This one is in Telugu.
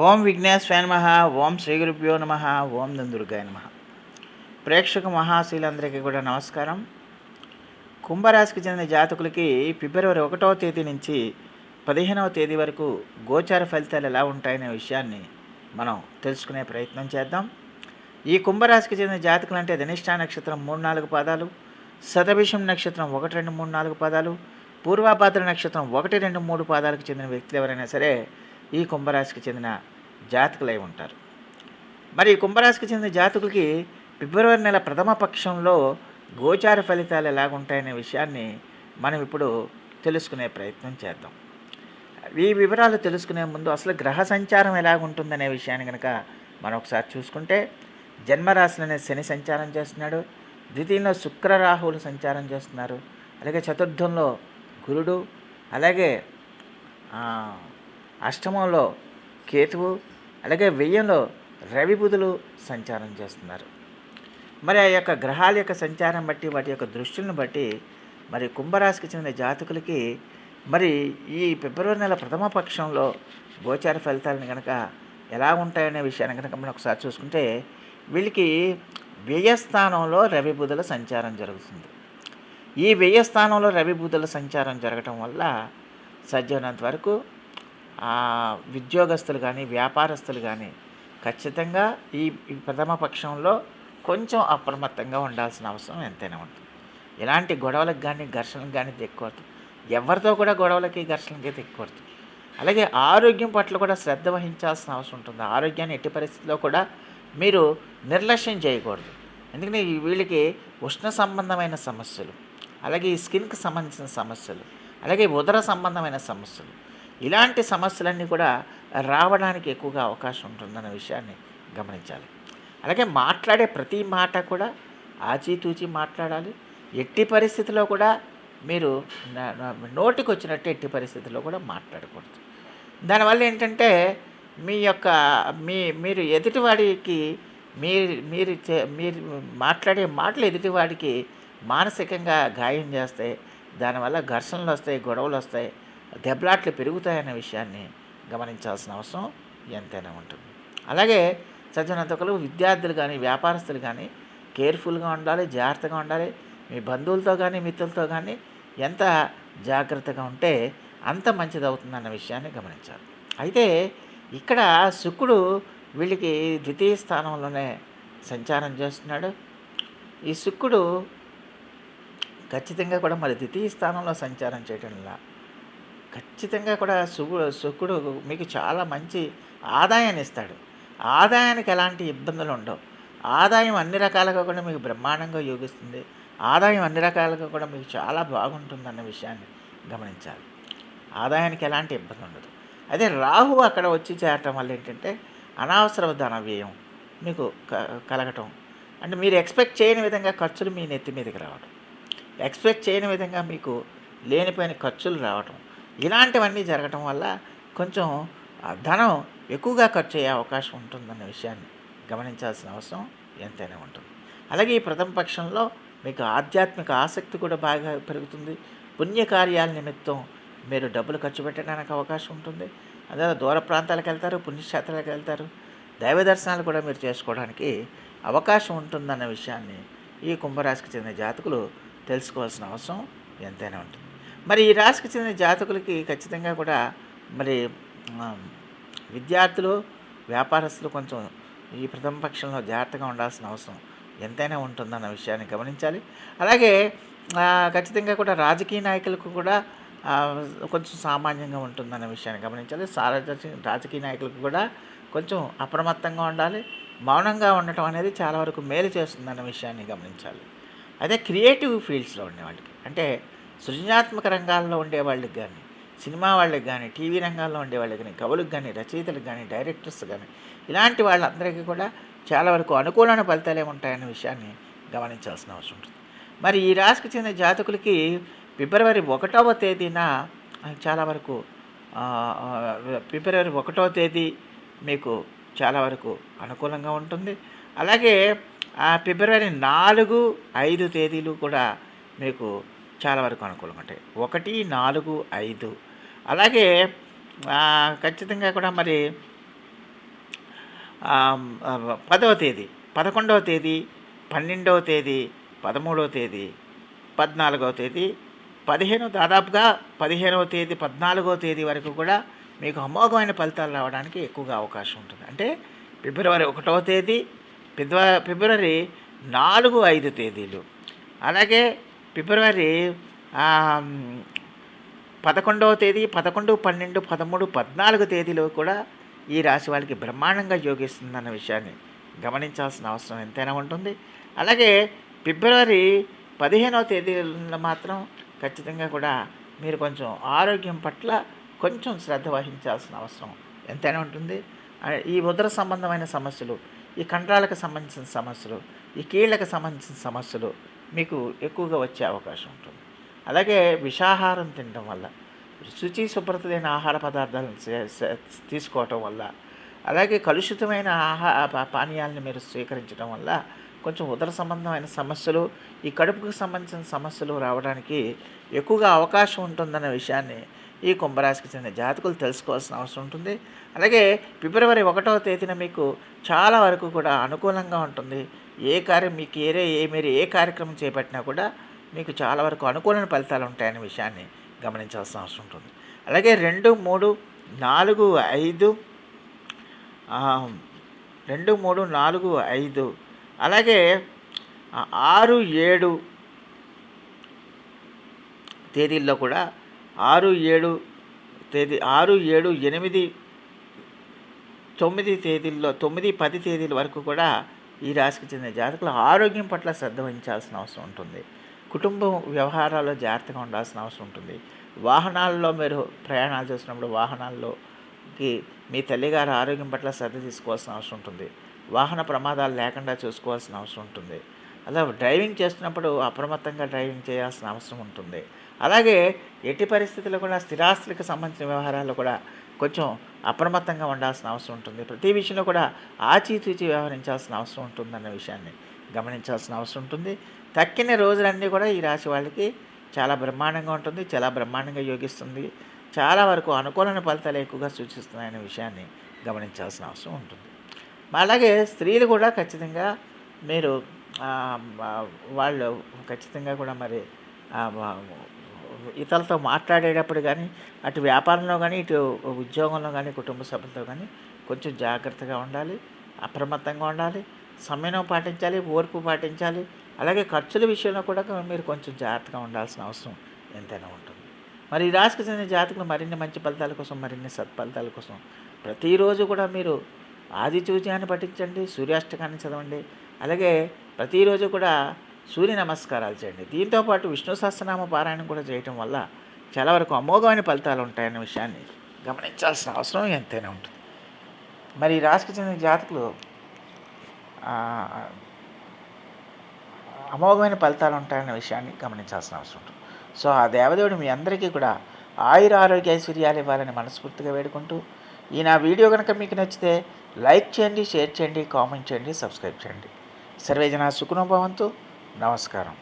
ఓం విఘ్నేశ్వర నమ ఓం శ్రీ గురుభ్యో నమ ఓం దుర్గాయ నమ. ప్రేక్షక మహాశీలందరికీ కూడా నమస్కారం. కుంభరాశికి చెందిన జాతకులకి ఫిబ్రవరి ఒకటవ తేదీ నుంచి పదిహేనవ తేదీ వరకు గోచార ఫలితాలు ఎలా ఉంటాయనే విషయాన్ని మనం తెలుసుకునే ప్రయత్నం చేద్దాం. ఈ కుంభరాశికి చెందిన జాతకులు అంటే ధనిష్టా నక్షత్రం మూడు నాలుగు పాదాలు శతభిషం నక్షత్రం ఒకటి రెండు మూడు నాలుగు పాదాలు పూర్వాపాత్ర నక్షత్రం ఒకటి రెండు మూడు పాదాలకు చెందిన వ్యక్తులు ఎవరైనా సరే ఈ కుంభరాశికి చెందిన జాతకులై ఉంటారు. మరి ఈ కుంభరాశికి చెందిన జాతకులకి ఫిబ్రవరి నెల ప్రథమ పక్షంలో గోచార ఫలితాలు ఎలాగుంటాయనే విషయాన్ని మనం ఇప్పుడు తెలుసుకునే ప్రయత్నం చేద్దాం. ఈ వివరాలు తెలుసుకునే ముందు అసలు గ్రహ సంచారం ఎలాగుంటుందనే విషయాన్ని కనుక మనం ఒకసారి చూసుకుంటే జన్మరాశిలోనే శని సంచారం చేస్తున్నాడు ద్వితీయంలో శుక్ర రాహువులు సంచారం చేస్తున్నారు అలాగే చతుర్థంలో గురుడు అలాగే అష్టమంలో కేతువు అలాగే వెయ్యంలో రవిబుధులు సంచారం చేస్తున్నారు. మరి ఆ యొక్క గ్రహాల యొక్క సంచారం బట్టి వాటి యొక్క దృష్టిని బట్టి మరి కుంభరాశికి చెందిన జాతకులకి మరి ఈ ఫిబ్రవరి నెల ప్రథమ పక్షంలో గోచార ఫలితాలను కనుక ఎలా ఉంటాయనే విషయాన్ని కనుక మనం ఒకసారి చూసుకుంటే వీళ్ళకి వ్యయస్థానంలో రవిబుధుల సంచారం జరుగుతుంది. ఈ వ్యయస్థానంలో రవిబుధుల సంచారం జరగటం వల్ల సజ్జనంత వరకు ఉద్యోగస్తులు కానీ వ్యాపారస్తులు కానీ ఖచ్చితంగా ఈ ప్రథమ పక్షంలో కొంచెం అప్రమత్తంగా ఉండాల్సిన అవసరం ఎంతైనా ఉంటుంది. ఎలాంటి గొడవలకు కానీ ఘర్షణలకు కానీ తెక్కవద్దు. ఎవరితో కూడా గొడవలకి ఘర్షణలకి తెక్కవద్దు. అలాగే ఆరోగ్యం పట్ల కూడా శ్రద్ధ వహించాల్సిన అవసరం ఉంటుంది. ఆరోగ్యాన్ని ఎట్టి పరిస్థితిలో కూడా మీరు నిర్లక్ష్యం చేయకూడదు. ఎందుకంటే వీళ్ళకి ఉష్ణ సంబంధమైన సమస్యలు అలాగే ఈ స్కిన్కి సంబంధించిన సమస్యలు అలాగే ఉదర సంబంధమైన సమస్యలు ఇలాంటి సమస్యలన్నీ కూడా రావడానికి ఎక్కువగా అవకాశం ఉంటుందన్న విషయాన్ని గమనించాలి. అలాగే మాట్లాడే ప్రతి మాట కూడా ఆచితూచి మాట్లాడాలి. ఎట్టి పరిస్థితిలో కూడా మీరు నోటికి వచ్చినట్టు ఎట్టి పరిస్థితుల్లో కూడా మాట్లాడకూడదు. దానివల్ల ఏంటంటే మీ యొక్క మీ మీరు ఎదుటివాడికి మీరు మీరు చే- మీరు మాట్లాడే మాటలు ఎదుటివాడికి మానసికంగా గాయం చేస్తాయి దానివల్ల ఘర్షణలు వస్తాయి గొడవలు వస్తాయి దెబ్బలాట్లు పెరుగుతాయనే విషయాన్ని గమనించాల్సిన అవసరం ఎంతైనా ఉంటుంది. అలాగే చదివినంతకలు విద్యార్థులు కానీ వ్యాపారస్తులు కానీ కేర్ఫుల్గా ఉండాలి జాగ్రత్తగా ఉండాలి. మీ బంధువులతో కానీ మిత్రులతో కానీ ఎంత జాగ్రత్తగా ఉంటే అంత మంచిది అవుతుందన్న విషయాన్ని గమనించాలి. అయితే ఇక్కడ శుక్రుడు వీళ్ళకి ద్వితీయ స్థానంలోనే సంచారం చేస్తున్నాడు. ఈ శుక్రుడు ఖచ్చితంగా కూడా మరి ద్వితీయ స్థానంలో సంచారం చేయటం ఖచ్చితంగా కూడా శుకుడు శుకుడు మీకు చాలా మంచి ఆదాయాన్ని ఇస్తాడు ఆదాయానికి ఎలాంటి ఇబ్బందులు ఉండవు. ఆదాయం అన్ని రకాలుగా కూడా మీకు బ్రహ్మాండంగా యోగిస్తుంది. ఆదాయం అన్ని రకాలుగా కూడా మీకు చాలా బాగుంటుందన్న విషయాన్ని గమనించాలి. ఆదాయానికి ఎలాంటి ఇబ్బంది ఉండదు. అదే రాహు అక్కడ వచ్చి చేరటం వల్ల ఏంటంటే అనవసర ధన వ్యయం మీకు క- కలగటం. అంటే మీరు ఎక్స్పెక్ట్ చేయని విధంగా ఖర్చులు మీ నెత్తి మీదకి రావడం ఎక్స్పెక్ట్ చేయని విధంగా మీకు లేనిపోయిన ఖర్చులు రావటం. ఇలాంటివన్నీ జరగటం వల్ల కొంచెం ధనం ఎక్కువగా ఖర్చు అయ్యే అవకాశం ఉంటుందన్న విషయాన్ని గమనించాల్సిన అవసరం ఎంతైనా ఉంటుంది. అలాగే ఈ ప్రథమ పక్షంలో మీకు ఆధ్యాత్మిక ఆసక్తి కూడా బాగా పెరుగుతుంది. పుణ్యకార్యాల నిమిత్తం మీరు డబ్బులు ఖర్చు పెట్టడానికి అవకాశం ఉంటుంది. అదే దూర ప్రాంతాలకు వెళ్తారు పుణ్యక్షేత్రాలకు వెళ్తారు. దైవ దర్శనాలు కూడా మీరు చేసుకోవడానికి అవకాశం ఉంటుందన్న విషయాన్ని ఈ కుంభరాశికి చెందిన జాతకులు తెలుసుకోవాల్సిన అవసరం ఎంతైనా ఉంటుంది. మరి ఈ రాశికి చెందిన జాతకులకి ఖచ్చితంగా కూడా మరి విద్యార్థులు వ్యాపారస్తులు కొంచెం ఈ ప్రథమ పక్షంలో జాగ్రత్తగా ఉండాల్సిన అవసరం. ఎంతైనా ఉంటుందన్న విషయాన్ని గమనించాలి. అలాగే ఖచ్చితంగా కూడా రాజకీయ నాయకులకు కూడా కొంచెం సామాన్యంగా ఉంటుందన్న విషయాన్ని గమనించాలి. సారథి రాజకీయ నాయకులకు కూడా కొంచెం అప్రమత్తంగా ఉండాలి. మౌనంగా ఉండటం అనేది చాలా వరకు మేలు చేస్తుందన్న విషయాన్ని గమనించాలి. అదే క్రియేటివ్ ఫీల్డ్స్లో ఉండే వాళ్ళకి అంటే సృజనాత్మక రంగాల్లో ఉండే వాళ్ళకి కానీ సినిమా వాళ్ళకి కానీ టీవీ రంగాల్లో ఉండే వాళ్ళకి కానీ కవులకు కానీ రచయితలకు కానీ డైరెక్టర్స్ కానీ ఇలాంటి వాళ్ళందరికీ కూడా చాలా వరకు అనుకూలమైన ఫలితాలే ఉంటాయనే విషయాన్ని గమనించాల్సిన అవసరం ఉంటుంది. మరి ఈ రాశికి చెందిన జాతకులకి ఫిబ్రవరి ఒకటవ తేదీన చాలా వరకు ఫిబ్రవరి ఒకటవ తేదీ మీకు చాలా వరకు అనుకూలంగా ఉంటుంది. అలాగే ఆ ఫిబ్రవరి నాలుగు ఐదు తేదీలు కూడా మీకు చాలా వరకు అనుకూలంగా ఉంటాయి ఒకటి నాలుగు ఐదు. అలాగే ఖచ్చితంగా కూడా మరి పదవ తేదీ పదకొండవ తేదీ పన్నెండవ తేదీ పదమూడవ తేదీ పద్నాలుగవ తేదీ పదిహేను దాదాపుగా పదిహేనవ తేదీ పద్నాలుగవ తేదీ వరకు కూడా మీకు అమోఘమైన ఫలితాలు రావడానికి ఎక్కువగా అవకాశం ఉంటుంది. అంటే ఫిబ్రవరి ఒకటవ తేదీ ఫిబ్రవరి నాలుగు ఐదు తేదీలు. అలాగే ఫిబ్రవరి పదకొండవ తేదీ పదకొండు పన్నెండు పదమూడు పద్నాలుగు తేదీలో కూడా ఈ రాశి వాళ్ళకి బ్రహ్మాండంగా యోగిస్తుందన్న విషయాన్ని గమనించాల్సిన అవసరం ఎంతైనా ఉంటుంది. అలాగే ఫిబ్రవరి పదిహేనవ తేదీలో మాత్రం ఖచ్చితంగా కూడా మీరు కొంచెం ఆరోగ్యం పట్ల కొంచెం శ్రద్ధ వహించాల్సిన అవసరం ఎంతైనా ఉంటుంది. ఈ ఉదర సంబంధమైన సమస్యలు ఈ కండరాలకు సంబంధించిన సమస్యలు ఈ కీళ్ళకు సంబంధించిన సమస్యలు మీకు ఎక్కువగా వచ్చే అవకాశం ఉంటుంది. అలాగే విషాహారం తినడం వల్ల శుచి శుభ్రతలైన ఆహార పదార్థాలను తీసుకోవటం వల్ల అలాగే కలుషితమైన ఆహార పానీయాలను మీరు స్వీకరించడం వల్ల కొంచెం ఉదర సంబంధమైన సమస్యలు ఈ కడుపుకు సంబంధించిన సమస్యలు రావడానికి ఎక్కువగా అవకాశం ఉంటుందన్న విషయాన్ని ఈ కుంభరాశికి చెందిన జాతకులు తెలుసుకోవాల్సిన అవసరం ఉంటుంది. అలాగే ఫిబ్రవరి ఒకటవ తేదీన మీకు చాలా వరకు కూడా అనుకూలంగా ఉంటుంది. ఏ కార్యం మీకు ఏరే ఏ మీరు ఏ కార్యక్రమం చేపట్టినా కూడా మీకు చాలా వరకు అనుకూలమైన ఫలితాలు ఉంటాయనే విషయాన్ని గమనించాల్సిన అవసరం ఉంటుంది. అలాగే రెండు మూడు నాలుగు ఐదు రెండు మూడు నాలుగు ఐదు అలాగే ఆరు ఏడు తేదీల్లో కూడా ఆరు ఏడు తేదీ ఆరు ఏడు ఎనిమిది తొమ్మిది తేదీల్లో తొమ్మిది పది తేదీల వరకు కూడా ఈ రాశికి చెందిన జాతకులు ఆరోగ్యం పట్ల శ్రద్ధ వహించాల్సిన అవసరం ఉంటుంది. కుటుంబం వ్యవహారాల్లో జాగ్రత్తగా ఉండాల్సిన అవసరం ఉంటుంది. వాహనాల్లో మీరు ప్రయాణాలు చేసినప్పుడు వాహనాల్లోకి మీ తల్లిగారు ఆరోగ్యం పట్ల శ్రద్ధ తీసుకోవాల్సిన అవసరం ఉంటుంది. వాహన ప్రమాదాలు లేకుండా చూసుకోవాల్సిన అవసరం ఉంటుంది. అలా డ్రైవింగ్ చేస్తున్నప్పుడు అప్రమత్తంగా డ్రైవింగ్ చేయాల్సిన అవసరం ఉంటుంది. అలాగే ఎట్టి పరిస్థితుల్లో కూడా స్థిరాస్తులకు సంబంధించిన వ్యవహారాల్లో కూడా కొంచెం అప్రమత్తంగా ఉండాల్సిన అవసరం ఉంటుంది. ప్రతి విషయంలో కూడా ఆచితూచి వ్యవహరించాల్సిన అవసరం ఉంటుందన్న విషయాన్ని గమనించాల్సిన అవసరం ఉంటుంది. తక్కిన రోజులన్నీ కూడా ఈ రాశి వాళ్ళకి చాలా బ్రహ్మాండంగా ఉంటుంది చాలా బ్రహ్మాండంగా యోగిస్తుంది చాలా వరకు అనుకూలమైన ఫలితాలు ఎక్కువగా సూచిస్తున్నాయనే విషయాన్ని గమనించాల్సిన అవసరం ఉంటుంది. అలాగే స్త్రీలు కూడా ఖచ్చితంగా మీరు వాళ్ళు ఖచ్చితంగా కూడా మరి ఇతరులతో మాట్లాడేటప్పుడు కానీ అటు వ్యాపారంలో కానీ ఇటు ఉద్యోగంలో కానీ కుటుంబ సభ్యులతో కానీ కొంచెం జాగ్రత్తగా ఉండాలి అప్రమత్తంగా ఉండాలి సమయం పాటించాలి ఓర్పు పాటించాలి. అలాగే ఖర్చుల విషయంలో కూడా మీరు కొంచెం జాగ్రత్తగా ఉండాల్సిన అవసరం ఎంతైనా ఉంటుంది. మరి ఈ రాశికి చెందిన జాతకులు మరిన్ని మంచి ఫలితాల కోసం మరిన్ని సత్ఫలితాల కోసం ప్రతిరోజు కూడా మీరు ఆది పఠించండి సూర్యాష్టకాన్ని చదవండి. అలాగే ప్రతిరోజు కూడా సూర్య నమస్కారాలు చేయండి. దీంతోపాటు విష్ణు సహస్రనామ పారాయణం కూడా చేయటం వల్ల చాలా వరకు అమోఘమైన ఫలితాలు ఉంటాయనే విషయాన్ని గమనించాల్సిన అవసరం ఎంతైనా ఉంటుంది. మరి రాశికి చెందిన జాతకులు అమోఘమైన ఫలితాలు ఉంటాయన్న విషయాన్ని గమనించాల్సిన అవసరం ఉంటుంది. సో ఆ దేవదేవుడు మీ అందరికీ కూడా ఆయుర ఆరోగ్య ఐశ్వర్యాలు ఇవ్వాలని మనస్ఫూర్తిగా వేడుకుంటూ ఈ నా వీడియో కనుక మీకు నచ్చితే లైక్ చేయండి షేర్ చేయండి కామెంట్ చేయండి సబ్స్క్రైబ్ చేయండి. సర్వేజన సుఖనుభవంతు నమస్కారం.